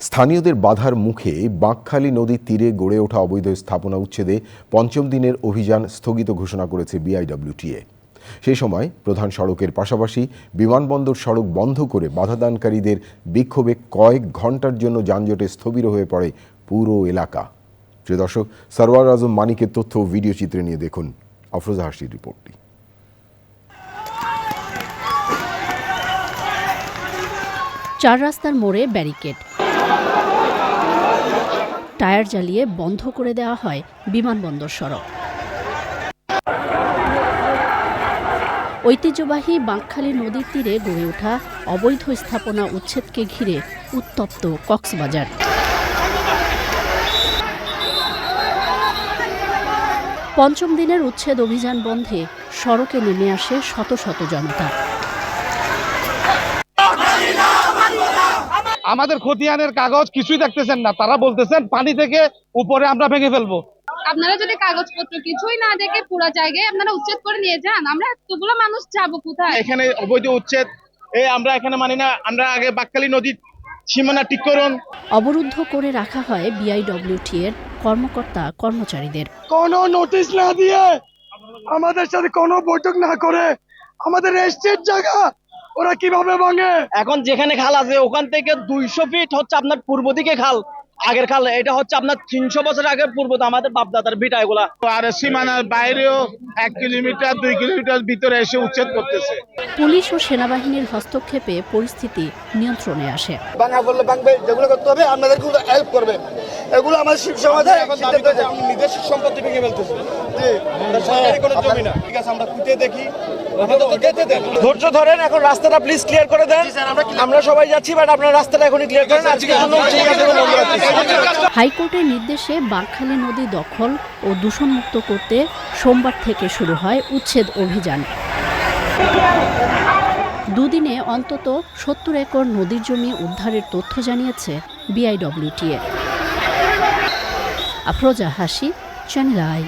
স্থানীয়দের বাধার মুখে বাঁকখালী নদীর তীরে গড়ে ওঠা অবৈধ স্থাপনা উচ্ছেদে পঞ্চম দিনের অভিযান স্থগিত ঘোষণা করেছে বিআইডব্লিউটিএ। সেই সময় প্রধান সড়কের পাশাপাশি বিমানবন্দর সড়ক বন্ধ করে বাধাদানকারীদের বিক্ষোভে কয়েক ঘণ্টার জন্য যানজটে স্থবির হয়ে পড়ে পুরো এলাকা। প্রিয় দর্শক, সরওয়ার আজম মানিকের তথ্য ভিডিও চিত্রে নিয়ে দেখুন আফরোজা হাসির রিপোর্টটি। চার রাস্তার মোড়ে ব্যারিকেড। টায়ার জ্বালিয়ে বন্ধ করে দেওয়া হয় বিমানবন্দর সড়ক। ঐতিহ্যবাহী বাঁকখালী নদীর তীরে গড়ে ওঠা অবৈধ স্থাপনা উচ্ছেদকে ঘিরে উত্তপ্ত কক্সবাজার। পঞ্চম দিনের উচ্ছেদ অভিযান বন্ধে সড়কে নেমে আসে শত শত জনতা। আমাদের খতিয়ানের কাগজ কিছুই দেখতেছেন না। তারা বলতেছেন পানি থেকে উপরে আমরা ভেঙে ফেলব। আপনারা যদি কাগজপত্র কিছুই না দেখে পুরো জায়গায় আপনারা উচ্ছেদ করে নিয়ে যান আমরা এতগুলো মানুষ যাব কোথায়? এখানে অবৈধ উচ্ছেদ। এই আমরা এখানে মানি না আমরা আগে বাক্কালি নদীর সীমানা ঠিক করুন। অবরুদ্ধ করে রাখা হয় বিআইডব্লিউটি এর কর্মকর্তা কর্মচারীদের। কোনো নোটিশ না দিয়ে আমাদের সাথে কোনো বৈঠক না করে আমাদের রেস্টের জায়গা ওরা কীভাবে ভাঙে? এখন যেখানে খাল আছে ওখান থেকে দুইশো ফিট হচ্ছে আপনার পূর্ব দিকে খাল আগের খাল। এটা হচ্ছে আপনার তিনশো বছর আগে পূর্ব আমাদের বাপদাদার ভিটা এগুলা। আর সীমানার বাইরেও এক কিলোমিটার দুই কিলোমিটার ভিতরে এসে উচ্ছেদ করতেছে। পুলিশ ও সেনাবাহিনীর হস্তক্ষেপে পরিস্থিতি নিয়ন্ত্রণে আসে। ভাঙা বললে ভাঙবে যেগুলো করতে হবে আপনাদের হেল্প করবে। এগুলো আমার শিব সমাজে নিজস্ব সম্পত্তি ভেঙে ফেলতেছে। সরকারি কোনো জমি না। ঠিক আছে আমরা খুঁজে দেখি। ধৈর্য ধরেন এখন রাস্তাটা প্লিজ ক্লিয়ার করে দেন। আমরা সবাই যাচ্ছি বাট আপনার রাস্তাটা এখনই ক্লিয়ার করেন আজকের জন্য রাখছি। হাইকোর্টের নির্দেশে বাঁকখালী নদী দখল ও দূষণমুক্ত করতে সোমবার থেকে শুরু হয় উচ্ছেদ অভিযান। দুদিনে অন্তত সত্তর একর নদীর জমি উদ্ধারের তথ্য জানিয়েছে বিআইডব্লিউটিএ। আফরোজা হাসি চ্যানেল আই